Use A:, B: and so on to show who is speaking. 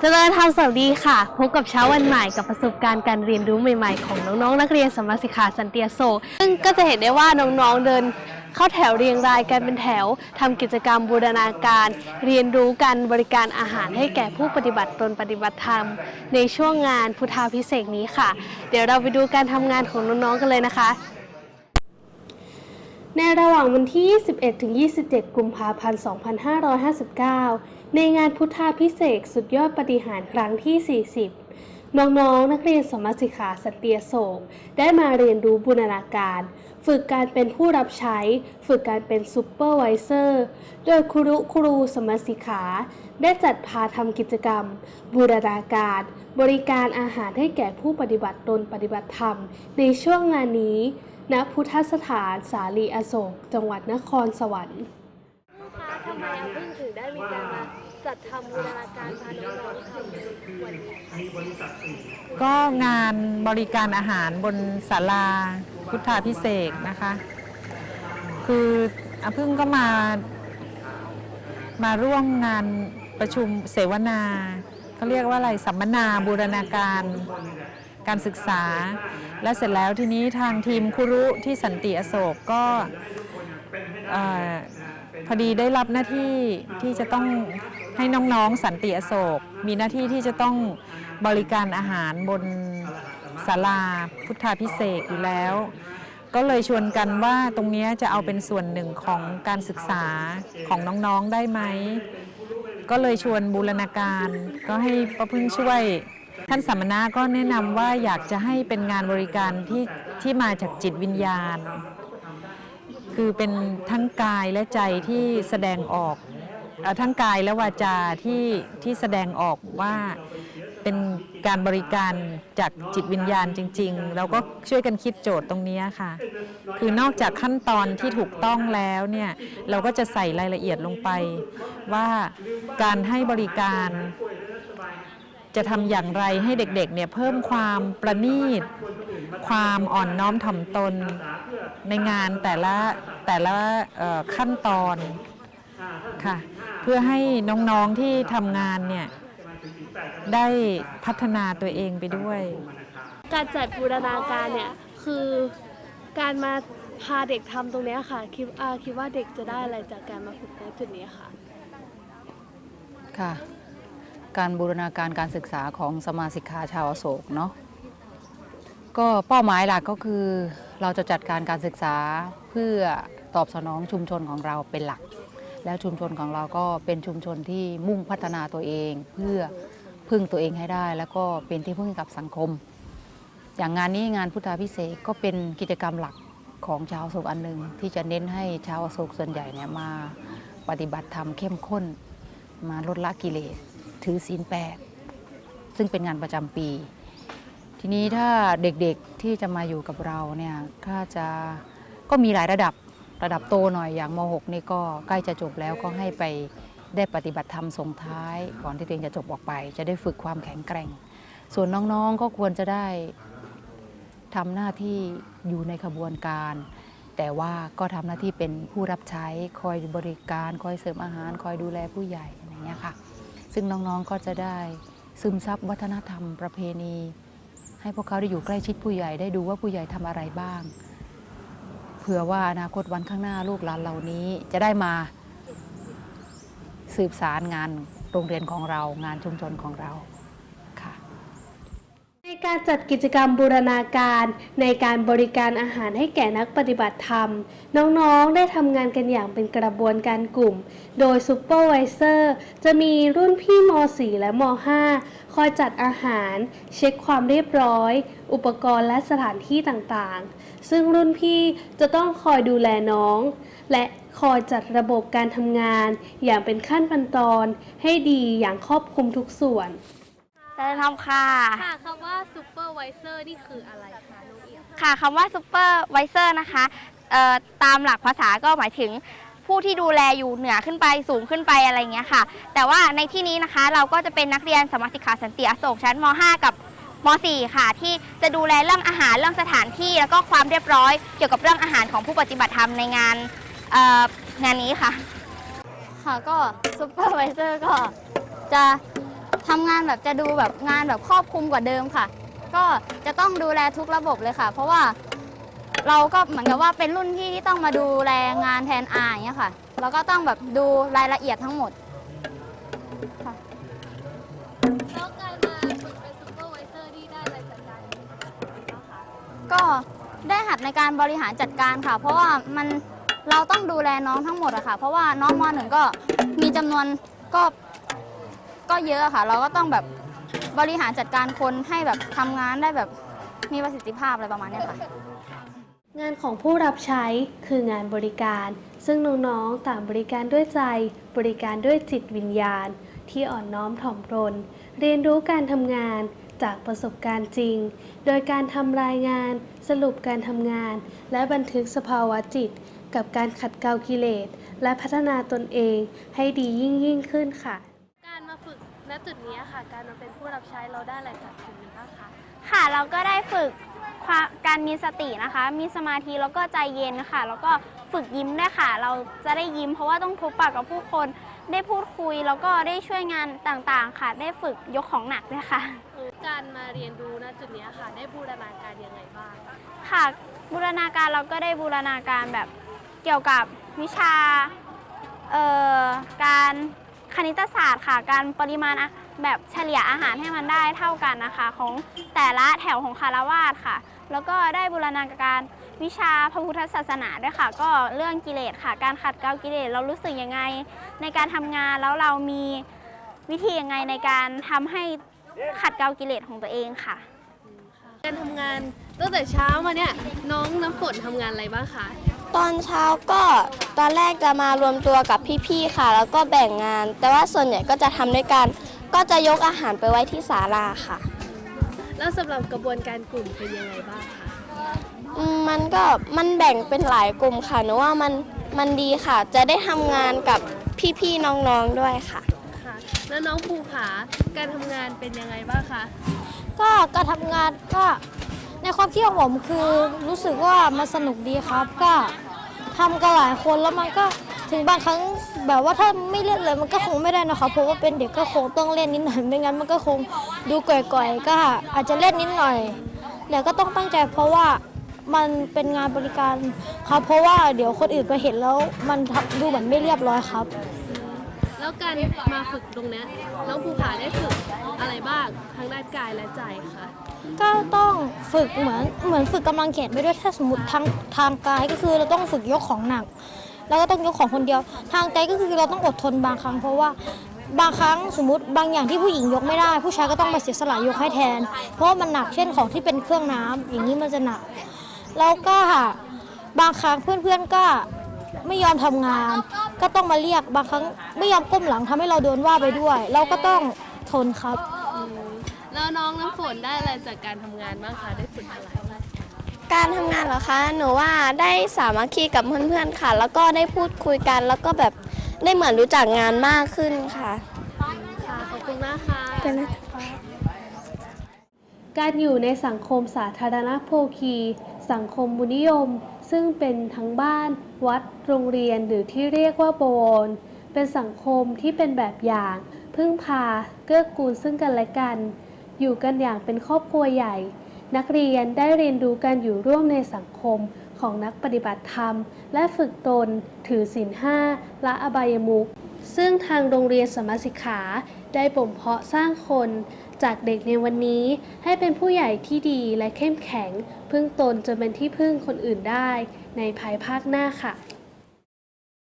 A: เจริญธรรมสวัสดีค่ะ พบกับเช้าวันใหม่กับประสบการณ์การเรียนรู้ใหม่ๆ ของน้องๆ นักเรียนสมาสิกาสันเติอโศซึ่งก็จะเห็นได้ว่าน้องๆ เดินเข้าแถวเรียงรายกันเป็นแถวทำกิจกรรมบูรณาการ เรียนรู้การบริการอาหารให้แก่ผู้ปฏิบัติตนปฏิบัติธรรม ในช่วงงานพุทธาพิเศษนี้ค่ะ เดี๋ยวเราไปดูการทำงานของน้องๆ กันเลยนะคะในระหว่างวันที่ 21-27 กุมภาพันธ์ 2559 ในงานพุทธาพิเศษสุดยอดปฏิหารครั้งที่ 40 น้องๆนักเรียนสมมาสิกขาสตียโศก ได้มาเรียนรู้บูรณาการ ฝึกการเป็นผู้รับใช้ ฝึกการเป็นซูเปอร์ไวเซอร์ โดยครูครูสมมาสิกขา ได้จัดพาทำกิจกรรม บูรณาการ บริการอาหารให้แก่ผู้ปฏิบัติตนปฏิบัติธรรม ในช่วงงานนี้ณพุทธสถานสาลีอโศก จังหวัดนครสวรรค์ จัดทำบูรณาการพาน้องๆทำวันนี้
B: ก็งานบริการอาหารบนศาลาพุทธาพิเศษกนะคะ คืออาพึ่งก็มา มาร่วมงานประชุมเสวนาเขาเรียกว่าอะไรสัมมนาบูรณาการการศึกษา และเสร็จแล้วทีนี้ทางทีมคุรุที่สันติอโศกก็เอ่อพอดีได้รับหน้าที่ที่จะต้อง ให้น้องๆสันติอโศก มีหน้าที่ที่จะต้องบริการอาหารบนศาลาพุทธาพิเศษอยู่แล้ว ก็เลยชวนกันว่าตรงนี้จะเอาเป็นส่วนหนึ่งของการศึกษาของน้องๆได้ไหม ก็เลยชวนบูรณาการ ก็ให้ประพึ่งช่วย ท่านสัมมนาก็แนะนำว่าอยากจะให้เป็นงานบริการที่ที่มาจากจิตวิญญาณ คือเป็นทั้งกายและใจที่แสดงออก ทั้งกายและวาจาที่ที่แสดงออกว่าเป็นการบริการจากจิตวิญญาณจริง ๆ เราก็ช่วยกันคิดโจทย์ตรงนี้ค่ะ คือนอกจากขั้นตอนที่ถูกต้องแล้วเนี่ยเราก็จะใส่รายละเอียดลงไป ว่าการให้บริการจะทำอย่างไรให้เด็กๆ เนี่ยเพิ่มความประณีต ความอ่อนน้อมถ่อมตนในงานแต่ละแต่ละขั้นตอนค่ะ พื่อให้น้องๆที่ทำงานเนี่ยได้พัฒนาตัวเองไปด้วย
A: การจัดบูรณาการเนี่ยคือการมาพาเด็กทำตรงเนี้ยค่ะคิดอาคิดว่าเด็กจะได้อะไรจากการมาฝึกในจุดนี้ค่ะ
C: ค่ะ การบูรณาการการศึกษาของสมาสิกขาชาวอโศกเนาะก็เป้าหมายหลักก็คือ เราจะจัดการการศึกษาเพื่อตอบสนองชุมชนของเราเป็นหลัก แล้วชุมชนของเราก็เป็นชุมชนที่มุ่งพัฒนาตัวเอง เพื่อพึ่งตัวเองให้ได้ แล้วก็เป็นที่พึ่งกับสังคม อย่างงานนี้งานพุทธาพิเศษก็เป็นกิจกรรมหลักของชาวโศกอันหนึ่งที่จะเน้นให้ชาวโศกส่วนใหญ่เนี่ยมาปฏิบัติธรรมเข้มข้น มาลดละกิเลส ถือศีลแปดซึ่งเป็นงานประจำปี ทีนี้ถ้าเด็กๆที่จะมาอยู่กับเราเนี่ยก็จะก็มีหลายระดับ ระดับโตหน่อยอย่างม .6 นี่ก็ใกล้จะจบแล้วก็ให้ไปได้ปฏิบัติธรรมส่งท้าย ก่อนที่ตัวเองจะจบออกไป จะได้ฝึกความแข็งแกร่ง ส่วนน้องๆก็ควรจะได้ทำหน้าที่อยู่ในขบวนการ แต่ว่าก็ทำหน้าที่เป็นผู้รับใช้คอยบริการคอยเสริมอาหาร คอยดูแลผู้ใหญ่อะไรอย่างเงี้ยค่ะ ซึ่งน้องๆก็จะได้ซึมซับวัฒนธรรมประเพณี ให้พวกเขาได้อยู่ใกล้ชิดผู้ใหญ่ได้ดูว่าผู้ใหญ่ทำอะไรบ้าง ผื่อว่าอนาคตวันข้างหน้าลูกหลานเหล่านี้จะได้มาสืบสารงานโรงเรียนของเรางานชุมชนของเรา
A: การจัดกิจกรรมบูรณาการในการบริการอาหารให้แก่นักปฏิบัติธรรม น้องๆ ได้ทำงานกันอย่างเป็นกระบวนการกลุ่ม โดยซูเปอร์ไวเซอร์จะมีรุ่นพี่ม .4 และม .5 คอยจัดอาหาร เช็คความเรียบร้อย อุปกรณ์และสถานที่ต่างๆ ซึ่งรุ่นพี่จะต้องคอยดูแลน้อง และคอยจัดระบบการทำงาน อย่างเป็นขั้นเป็นตอน ให้ดีอย่างครอบคลุมทุกส่วน
D: จะทำค่ะ
A: ค่ะคำว่าซูเปอร์ไวเซอร์นี่คืออะไรคะน้องเอีย
D: ค่ะคำว่าซูเปอร์ไวเซอร์นะคะเอ่อตามหลักภาษาก็หมายถึงผู้ที่ดูแลอยู่เหนือขึ้นไปสูงขึ้นไปอะไรเงี้ยค่ะ แต่ว่าในที่นี้นะคะเราก็จะเป็นนักเรียนสมาสิกขาสันติอโศกชั้นม .5 กับม .4 ค่ะ ที่จะดูแลเรื่องอาหารเรื่องสถานที่แล้วก็ความเรียบร้อย เกี่ยวกับเรื่องอาหารของผู้ปฏิบัติธรรมในงานเอ่องานนี้ค่ะ
E: ค่ะก็ซูเปอร์ไวเซอร์ก็จะ ทำงานแบบจะดูแบบงานแบบครอบคลุมกว่าเดิมค่ะ ก็จะต้องดูแลทุกระบบเลยค่ะ เพราะว่าเราก็เหมือนกับว่าเป็นรุ่นพี่ที่ต้องมาดูแลงานแทนอาอย่างเงี้ยค่ะเราก็ต้องแบบดูรายละเอียดทั้งหมด
A: แล้วการมาฝึกเป็นซูเปอร์ไวเซอร์ที่ได้อะไรจากการบ้างคะ
E: ก็ได้หัดในการบริหารจัดการค่ะ เพราะว่ามันเราต้องดูแลน้องทั้งหมดอะค่ะ เพราะว่าน้องมหนึ่งก็มีจำนวนก็ ก็เยอะค่ะ เราก็ต้องแบบบริหารจัดการคนให้แบบทำงานได้แบบมีประสิทธิภาพอะไรประมาณเนี้ยค่ะ
A: งานของผู้รับใช้คืองานบริการ ซึ่งน้องๆต่างบริการด้วยใจ บริการด้วยจิตวิญญาณ ที่อ่อนน้อมถ่อมตนเรียนรู้การทำงานจากประสบการณ์จริง โดยการทำรายงาน สรุปการทำงาน และบันทึกสภาวะจิต กับการขัดเกลากิเลส และพัฒนาตนเองให้ดียิ่งยิ่งขึ้นค่ะ ณจุดนี้ค่ะ การมาเป็นผู้รับใช้เราได้อะไรจากจุดนี้บ้างคะ
D: ค่ะเราก็ได้ฝึกความการมีสตินะคะ มีสมาธิแล้วก็ใจเย็นค่ะ แล้วก็ฝึกยิ้มด้วยค่ะ เราจะได้ยิ้มเพราะว่าต้องพบปะกับผู้คน ได้พูดคุยแล้วก็ได้ช่วยงานต่างๆ ค่ะ ได้ฝึกยกของหนักด้วยค่ะ
A: การมาเรียนรู้ณจุดนี้ค่ะ ได้บูรณาการยังไงบ้าง
D: ค่ะ บูรณาการเราก็ได้บูรณาการแบบเกี่ยวกับวิชาเอ่อการ คณิตศาสตร์ค่ะ การปริมาณแบบเฉลี่ยอาหารให้มันได้เท่ากันนะคะ ของแต่ละแถวของคารวาสค่ะ แล้วก็ได้บูรณาการวิชาพระพุทธศาสนาด้วยค่ะ ก็เรื่องกิเลสค่ะ การขัดเกลากิเลสเรารู้สึกยังไง ในการทำงานแล้วเรามีวิธียังไงในการทำให้ขัดเกลากิเลสของตัวเองค่ะ
A: การทำงานตั้งแต่เช้ามาเนี่ยน้องน้ำฝนทำงานอะไรบ้างคะ
F: ตอนเช้าก็ตอนแรกจะมารวมตัวกับพี่ๆค่ะ แล้วก็แบ่งงาน แต่ว่าส่วนใหญ่ก็จะทำด้วยกัน ก็จะยกอาหารไปไว้ที่ศาลาค่ะ
A: แล้วสำหรับกระบวนการกลุ่มเป็นยังไงบ้างคะ
F: อืมมันก็มันแบ่งเป็นหลายกลุ่มค่ะหนูว่ามันมันดีค่ะ จะได้ทำงานกับพี่ๆน้องๆด้วยค่ะ
A: ค่ะ แล้วน้องภูผาการทำงานเป็นยังไงบ้างคะ
G: ก็การทำงานก็ ในความคิดของผมคือรู้สึกว่ามันสนุกดีครับ ก็ทำกันหลายคนแล้วมันก็ถึงบางครั้งแบบว่าถ้าไม่เล่นเลยมันก็คงไม่ได้นะครับเพราะว่าเป็นเด็กก็คงต้องเล่นนิดหน่อยไม่งั้นมันก็คงดูก่อยๆก็อาจจะเล่นนิดหน่อยแต่ก็ต้องตั้งใจเพราะว่ามันเป็นงานบริการครับเพราะว่าเดี๋ยวคนอื่นไปเห็นแล้วมันดูเหมือนไม่เรียบร้อยครับ
A: แล้วการมาฝึกตรงเนี้ยน้องภูผาได้ฝึกอะไรบ้างทั้งด้านกายและใจคะ
G: ก็ต้องฝึกเหมือนเหมือนฝึกกำลังแขนไปด้วยถ้าสมมติทางทางกายก็คือเราต้องฝึกยกของหนัก แล้วก็ต้องยกของคนเดียว ทางใจก็คือเราต้องอดทนบางครั้ง เพราะว่าบางครั้งสมมติบางอย่างที่ผู้หญิงยกไม่ได้ ผู้ชายก็ต้องมาเสียสละยกให้แทน เพราะามันหนักเช่นของที่เป็นเครื่องน้ำอย่างนี้มันจะหนักแล้วก็บางครั้งเพื่อนๆก็ไม่ยอมทำงาน ก็ต้องมาเรียกบางครั้งไม่ยอมก้มหลังทำให้เราโดนว่าไปด้วย เราก็ต้องทนครับ
A: แล้วน้องน้ำฝนได้อะไรจากการทำงานบ้างคะ ได้ฝึกอะไร
F: การทำงานเหรอคะ หนูว่าได้สามัคคีกับเพื่อนๆค่ะ แล้วก็ได้พูดคุยกัน แล้วก็แบบได้เหมือนรู้จักงานมากขึ้นค่ะ
A: ค่ะ ขอบคุณมากค่ะ การอยู่ในสังคมสาธารณโภคี สังคมบุนิยม ซึ่งเป็นทั้งบ้าน วัด โรงเรียนหรือที่เรียกว่าโบวรเป็นสังคมที่เป็นแบบอย่าง พึ่งพา เกื้อกูลซึ่งกันและกัน อยู่กันอย่างเป็นครอบครัวใหญ่ นักเรียนได้เรียนรู้การอยู่ร่วมในสังคมของนักปฏิบัติธรรม และฝึกตน ถือศีลห้าละอบายมุขซึ่งทางโรงเรียนสมมาสิขาได้บ่มเพาะสร้างคน จากเด็กในวันนี้ให้เป็นผู้ใหญ่ที่ดีและเข้มแข็ง พึ่งตนจนเป็นที่พึ่งคนอื่นได้ ในภายภาคหน้าค่ะ